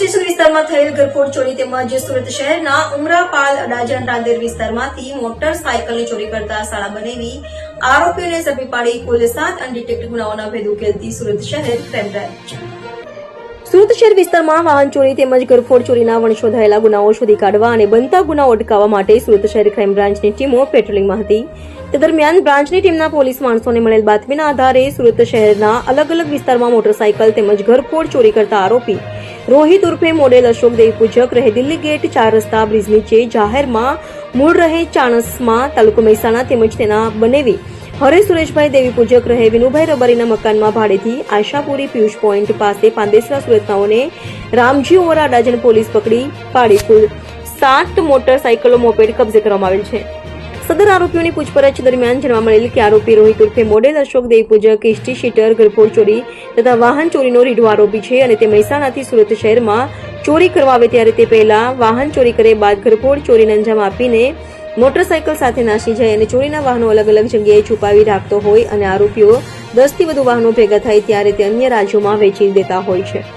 Station વિસ્તારમાં થયેલ ગરફોડ ચોરી તેમજ સુરત શહેરના ઉમરાપાલ અડાજણ રાંદેર વિસ્તારમાંથી મોટરસાયકલની ચોરી કરતા શાળા બનેવી આરોપીઓને ઝડપી પાડી કુલ સાત અનડિટેક્ટ ગુનાઓના ભેદ ઉકેલતી સુરત શહેર ક્રાઇમ બ્રાન્ચ સુરત શહેર વિસ્તારમાં વાહન ચોરી તેમજ ગરફોડ ચોરીના વણશોધાયેલા ગુનાઓ શોધી કાઢવા અને બનતા ગુનાઓ અટકાવવા માટે સુરત શહેર ક્રાઇમ બ્રાન્ચની ટીમો પેટ્રોલિંગમાં હતી. તે દરમિયાન બ્રાન્ચની ટીમના પોલીસ માણસોને મળેલ બાતમીના આધારે સુરત શહેરના અલગ અલગ વિસ્તારમાં મોટરસાયકલ તેમજ ઘરફોડ ચોરી કરતા આરોપી રોહિત ઉર્ફે મોડેલ અશોક દેવ પૂજક રહે દિલ્હી ગેટ, ચાર રસ્તા, બ્રિજ નીચે, જાહેરમાં મૂળ રહે ચાણસમાં, તાલુકો મહેસાણા તેમજ તેના બનેવી. હરે સુરેશભાઈ દેવી પૂજક રહે વિનુભાઈ રબારીના મકાનમાં ભાડેથી, આશાપુરી પિયુષ પોઈન્ટ પાસે પાંદેસરા સુરતનાઓને રામજી ઓરા અડાજણ પોલીસ પકડી પાડી કુલ સાત મોટરસાયકલો મોપેડ કબજે કરવામાં આવેલ છે. સદર આરોપીઓની પૂછપરછ દરમિયાન જાણવા મળેલ કે આરોપી રોહિત ઉર્ફે model Ashok Dev Pujak history sheeter, ઘરફોડ ચોરી તથા વાહન ચોરીનો રીઢો આરોપી છે અને તે મહેસાણાથી સુરત શહેરમાં ચોરી કરવા આવે ત્યારે તે પહેલા વાહન ચોરી કરે બાદ ઘરફોડ ચોરીને અંજામ આપીને મોટરસાયકલ સાથે નાસી જાય અને ચોરીના વાહનો અલગ અલગ જગ્યાએ છુપાવી રાખતો હોય અને આરોપીઓ દસથી વધુ વાહનો ભેગા થાય ત્યારે તે અન્ય રાજ્યોમાં વેચી દેતા હોય છે.